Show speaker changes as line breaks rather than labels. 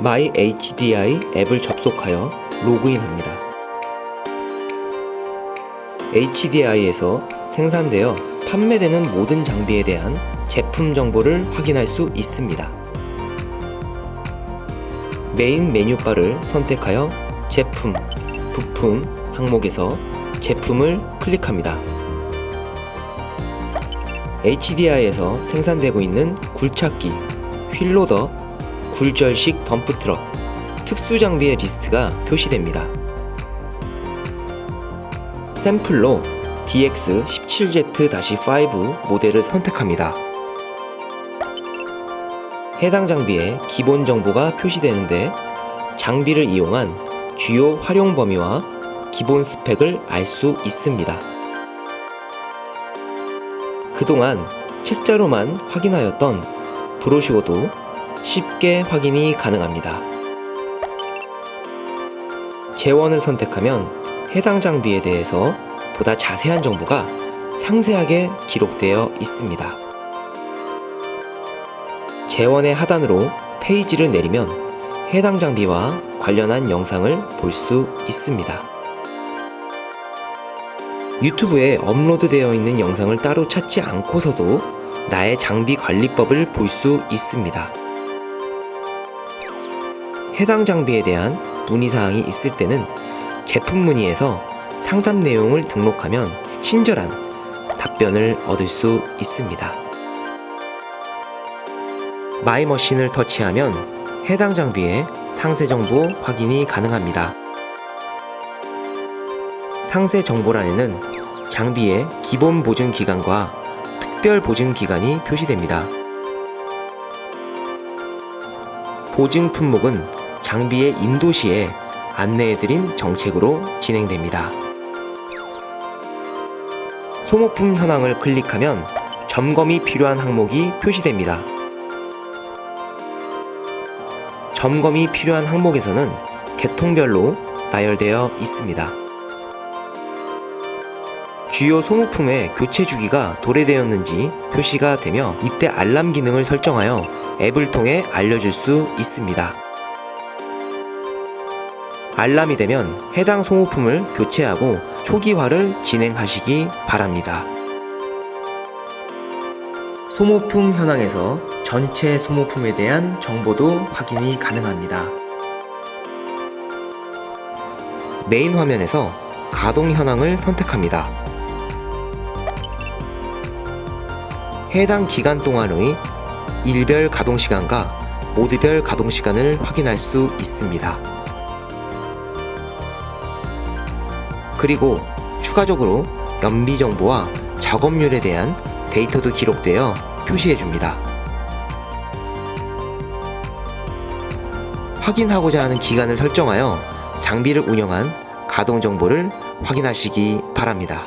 My HDI 앱을 접속하여 로그인합니다. HDI에서 생산되어 판매되는 모든 장비에 대한 제품 정보를 확인할 수 있습니다. 메인 메뉴바를 선택하여 제품, 부품 항목에서 제품을 클릭합니다. HDI에서 생산되고 있는 굴착기, 휠로더, 굴절식 덤프트럭, 특수 장비의 리스트가 표시됩니다. 샘플로 DX17Z-5 모델을 선택합니다. 해당 장비의 기본 정보가 표시되는데 장비를 이용한 주요 활용 범위와 기본 스펙을 알 수 있습니다. 그동안 책자로만 확인하였던 브로슈어도 쉽게 확인이 가능합니다. 재원을 선택하면 해당 장비에 대해서 보다 자세한 정보가 상세하게 기록되어 있습니다. 재원의 하단으로 페이지를 내리면 해당 장비와 관련한 영상을 볼 수 있습니다. 유튜브에 업로드되어 있는 영상을 따로 찾지 않고서도 나의 장비 관리법을 볼 수 있습니다. 해당 장비에 대한 문의사항이 있을 때는 제품 문의에서 상담 내용을 등록하면 친절한 답변을 얻을 수 있습니다. 마이머신을 터치하면 해당 장비의 상세 정보 확인이 가능합니다. 상세 정보란에는 장비의 기본 보증 기간과 특별 보증 기간이 표시됩니다. 보증 품목은 장비의 인도 시에 안내해드린 정책으로 진행됩니다. 소모품 현황을 클릭하면 점검이 필요한 항목이 표시됩니다. 점검이 필요한 항목에서는 계통별로 나열되어 있습니다. 주요 소모품의 교체 주기가 도래되었는지 표시가 되며 이때 알람 기능을 설정하여 앱을 통해 알려줄 수 있습니다. 알람이 되면 해당 소모품을 교체하고 초기화를 진행하시기 바랍니다. 소모품 현황에서 전체 소모품에 대한 정보도 확인이 가능합니다. 메인 화면에서 가동 현황을 선택합니다. 해당 기간 동안의 일별 가동 시간과 모드별 가동 시간을 확인할 수 있습니다. 그리고 추가적으로 연비 정보와 작업률에 대한 데이터도 기록되어 표시해 줍니다. 확인하고자 하는 기간을 설정하여 장비를 운영한 가동 정보를 확인하시기 바랍니다.